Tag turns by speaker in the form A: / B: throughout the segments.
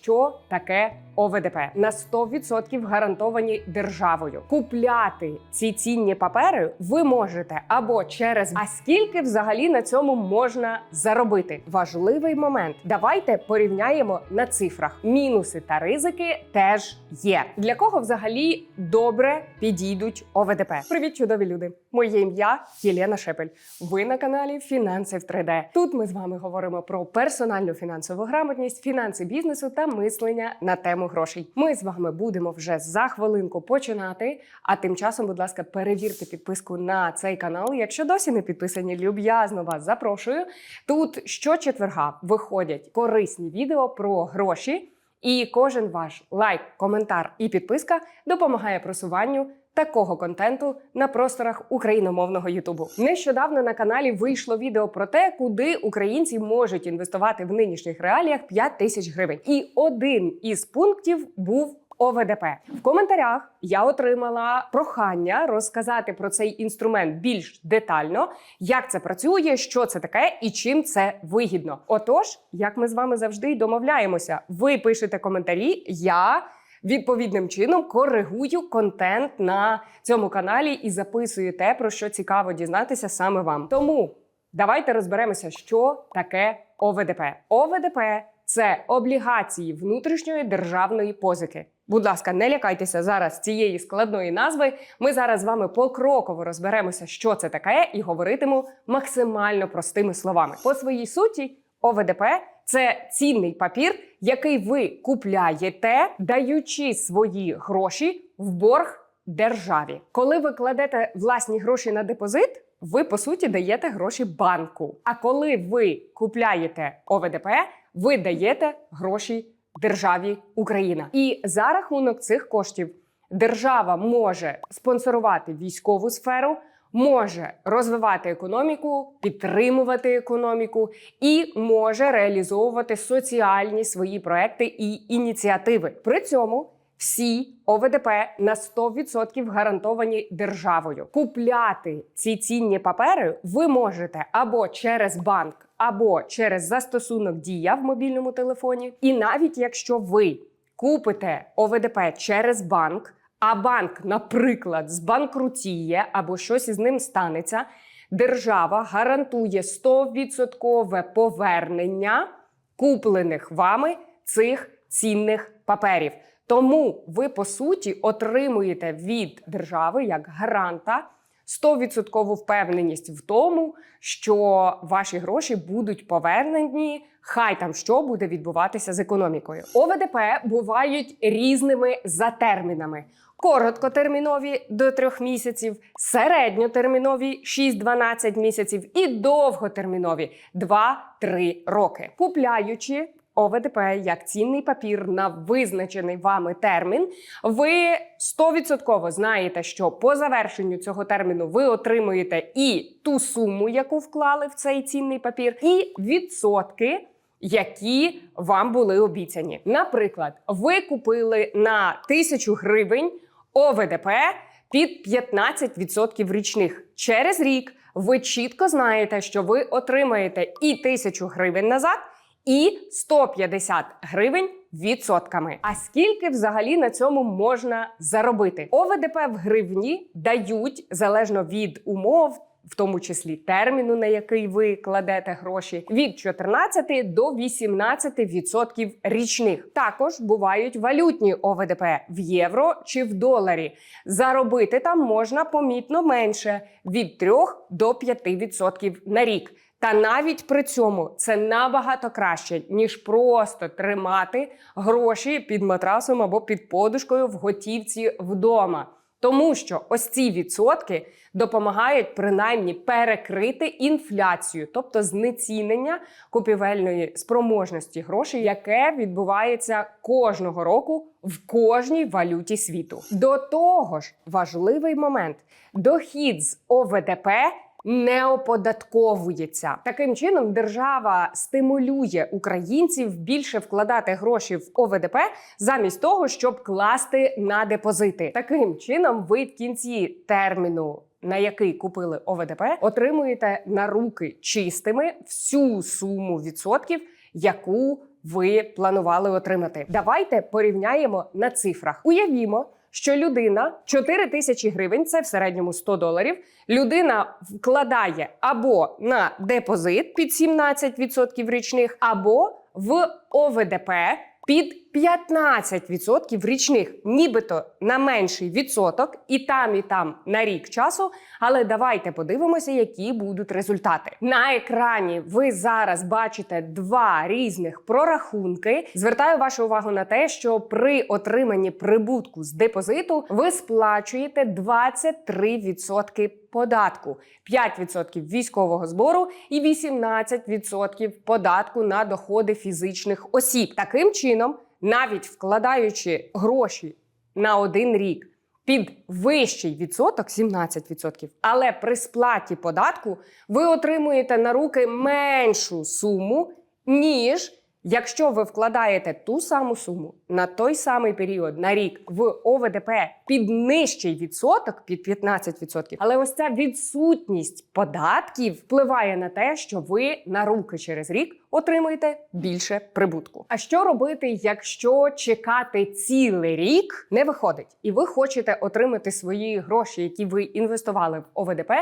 A: що таке ОВДП на 100% гарантовані державою. Купляти ці цінні папери ви можете або через а скільки взагалі на цьому можна заробити. Важливий момент. Давайте порівняємо на цифрах. Мінуси та ризики теж є. Для кого взагалі добре підійдуть ОВДП? Привіт, чудові люди! Моє ім'я Єлена Шепель. Ви на каналі Фінанси в 3D. Тут ми з вами говоримо про персональну фінансову грамотність, фінанси бізнесу та мислення на тему грошей. Ми з вами будемо вже за хвилинку починати. А тим часом, будь ласка, перевірте підписку на цей канал. Якщо досі не підписані, люб'язно вас запрошую. Тут щочетверга виходять корисні відео про гроші. І кожен ваш лайк, коментар і підписка допомагає просуванню такого контенту на просторах україномовного Ютубу. Нещодавно на каналі вийшло відео про те, куди українці можуть інвестувати в нинішніх реаліях 5 тисяч гривень. І один із пунктів був. ОВДП в коментарях я отримала прохання розказати про цей інструмент більш детально, як це працює, що це таке і чим це вигідно. Отож, як ми з вами завжди й домовляємося, ви пишете коментарі. Я відповідним чином коригую контент на цьому каналі і записую те, про що цікаво дізнатися саме вам. Тому давайте розберемося, що таке ОВДП. ОВДП це облігації внутрішньої державної позики. Будь ласка, не лякайтеся зараз цієї складної назви. Ми зараз з вами покроково розберемося, що це таке, і говоритиму максимально простими словами. По своїй суті, ОВДП це цінний папір, який ви купляєте, даючи свої гроші в борг державі. Коли ви кладете власні гроші на депозит, ви по суті даєте гроші банку. А коли ви купляєте ОВДП, ви даєте гроші державі Україна. І за рахунок цих коштів держава може спонсорувати військову сферу. Може розвивати економіку, підтримувати економіку і може реалізовувати соціальні свої проекти і ініціативи. При цьому всі ОВДП на 100% гарантовані державою. Купляти ці цінні папери ви можете або через банк, або через застосунок Дія в мобільному телефоні. І навіть якщо ви купите ОВДП через банк, а банк, наприклад, збанкрутіє або щось із ним станеться, держава гарантує 100% повернення куплених вами цих цінних паперів. Тому ви по суті отримуєте від держави як гаранта 100% впевненість в тому, що ваші гроші будуть повернені. Хай там що буде відбуватися з економікою. ОВДП бувають різними за термінами. Короткотермінові до трьох місяців, середньотермінові 6-12 місяців і довготермінові 2-3 роки. Купляючи ОВДП як цінний папір на визначений вами термін, ви 100% знаєте, що по завершенню цього терміну ви отримуєте і ту суму, яку вклали в цей цінний папір, і відсотки. Які вам були обіцяні. Наприклад, ви купили на тисячу гривень ОВДП під 15% річних. Через рік ви чітко знаєте, що ви отримаєте і тисячу гривень назад, і 150 гривень відсотками. А скільки взагалі на цьому можна заробити? ОВДП в гривні дають залежно від умов. В тому числі терміну, на який ви кладете гроші, від 14 до 18% річних. Також бувають валютні ОВДП в євро чи в доларі. Заробити там можна помітно менше від 3 до 5% на рік. Та навіть при цьому це набагато краще, ніж просто тримати гроші під матрасом або під подушкою в готівці вдома. Тому що ось ці відсотки допомагають принаймні перекрити інфляцію, тобто знецінення купівельної спроможності грошей, яке відбувається кожного року в кожній валюті світу. До того ж, важливий момент: дохід з ОВДП не оподатковується. Таким чином, держава стимулює українців більше вкладати гроші в ОВДП замість того, щоб класти на депозити. Таким чином, ви в кінці терміну. На який купили ОВДП, отримуєте на руки чистими всю суму відсотків, яку ви планували отримати. Давайте порівняємо на цифрах. Уявімо. Що людина 4 тисячі гривень, це в середньому 100 доларів. Людина вкладає або на депозит під 17% річних, або в ОВДП під 15% річних, нібито на менший відсоток, і там, і там на рік часу. Але давайте подивимося, які будуть результати. На екрані ви зараз бачите два різних прорахунки. Звертаю вашу увагу на те, що при отриманні прибутку з депозиту ви сплачуєте 23% податку, 5% військового збору і 18% податку на доходи фізичних осіб. Таким чином, навіть вкладаючи гроші на один рік під вищий відсоток 17%, але при сплаті податку ви отримуєте на руки меншу суму, ніж якщо ви вкладаєте ту саму суму на той самий період на рік в ОВДП під нижчий відсоток, під 15%. Але ось ця відсутність податків впливає на те, що ви на руки через рік отримуєте більше прибутку. А що робити, якщо чекати цілий рік не виходить, і ви хочете отримати свої гроші, які ви інвестували в ОВДП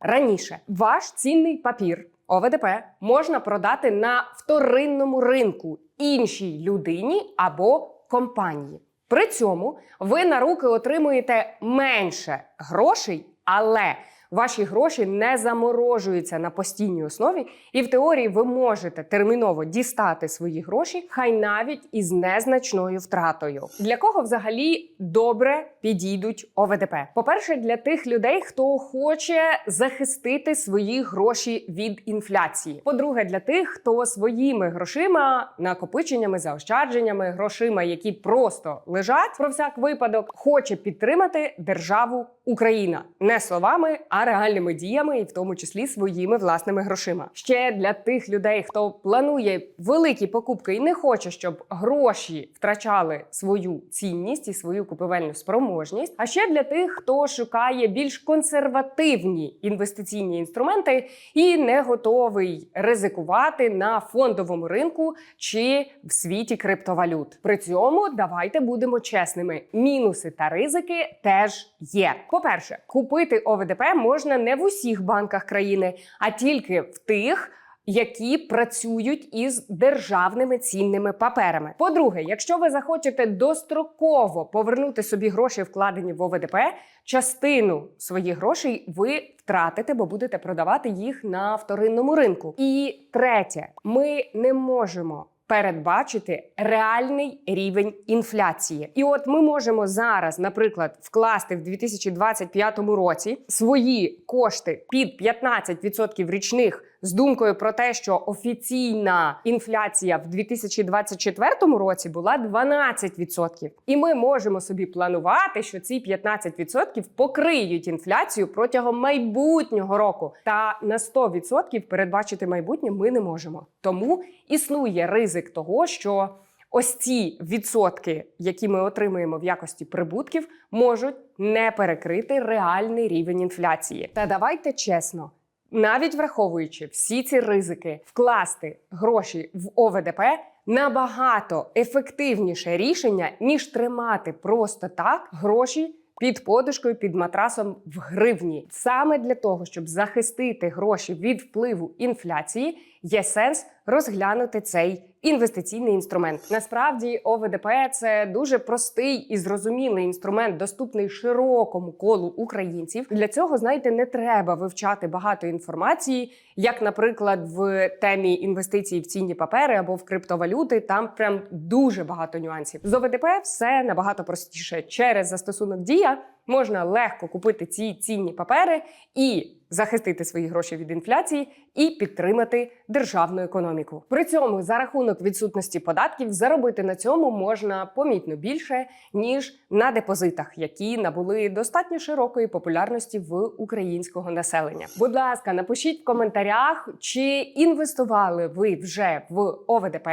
A: раніше? Ваш цінний папір. ОВДП можна продати на вторинному ринку іншій людині або компанії. При цьому ви на руки отримуєте менше грошей, але ваші гроші не заморожуються на постійній основі, і в теорії ви можете терміново дістати свої гроші, хай навіть із незначною втратою. Для кого взагалі добре підійдуть ОВДП? По-перше, для тих людей, хто хоче захистити свої гроші від інфляції. По-друге, для тих, хто своїми грошима, накопиченнями, заощадженнями, грошима, які просто лежать про всяк випадок, хоче підтримати державу Україна не словами, а реальними діями, і в тому числі своїми власними грошима. Ще для тих людей, хто планує великі покупки і не хоче, щоб гроші втрачали свою цінність і свою купівельну спроможність. А ще для тих, хто шукає більш консервативні інвестиційні інструменти і не готовий ризикувати на фондовому ринку чи в світі криптовалют. При цьому давайте будемо чесними: мінуси та ризики теж є. По-перше, купити ОВДП можна не в усіх банках країни, а тільки в тих. Які працюють із державними цінними паперами. По-друге, якщо ви захочете достроково повернути собі гроші, вкладені в ОВДП, частину своїх грошей ви втратите, бо будете продавати їх на вторинному ринку. І третє, ми не можемо передбачити реальний рівень інфляції. І от ми можемо зараз, наприклад, вкласти в 2025 році свої кошти під 15% річних з думкою про те, що офіційна інфляція в 2024 році була 12%. І ми можемо собі планувати, що ці 15% покриють інфляцію протягом майбутнього року. Та на 100% передбачити майбутнє ми не можемо. Тому існує ризик того, що ось ці відсотки, які ми отримуємо в якості прибутків, можуть не перекрити реальний рівень інфляції. Та давайте чесно. Навіть враховуючи всі ці ризики, вкласти гроші в ОВДП набагато ефективніше рішення, ніж тримати просто так гроші під подушкою, під матрасом в гривні. Саме для того, щоб захистити гроші від впливу інфляції, є сенс розглянути цей інвестиційний інструмент. Насправді, ОВДП це дуже простий і зрозумілий інструмент, доступний широкому колу українців. Для цього, знаєте, не треба вивчати багато інформації, як, наприклад, в темі інвестицій в цінні папери або в криптовалюти. Там прям дуже багато нюансів. З ОВДП все набагато простіше через застосунок дія. Можна легко купити ці цінні папери і захистити свої гроші від інфляції і підтримати державну економіку. При цьому за рахунок відсутності податків заробити на цьому можна помітно більше ніж на депозитах, які набули достатньо широкої популярності в українського населення. Будь ласка, напишіть в коментарях, чи інвестували ви вже в ОВДП.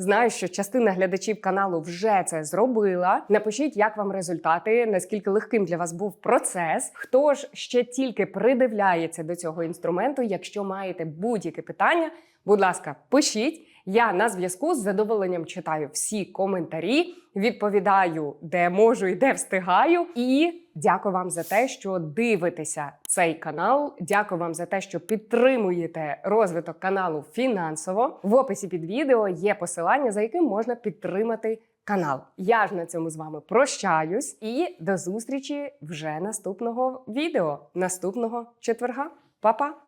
A: Знаю, що частина глядачів каналу вже це зробила. Напишіть, як вам результати, наскільки легким для вас був процес. Хто ж ще тільки придивляється до цього інструменту? Якщо маєте будь-яке питання, будь ласка, пишіть. Я на зв'язку з задоволенням читаю всі коментарі, відповідаю, де можу і де встигаю. І дякую вам за те, що дивитеся цей канал. Дякую вам за те, що підтримуєте розвиток каналу фінансово. В описі під відео є посилання, за яким можна підтримати канал. Я ж на цьому з вами прощаюсь і до зустрічі вже наступного відео, наступного четверга. Па-па!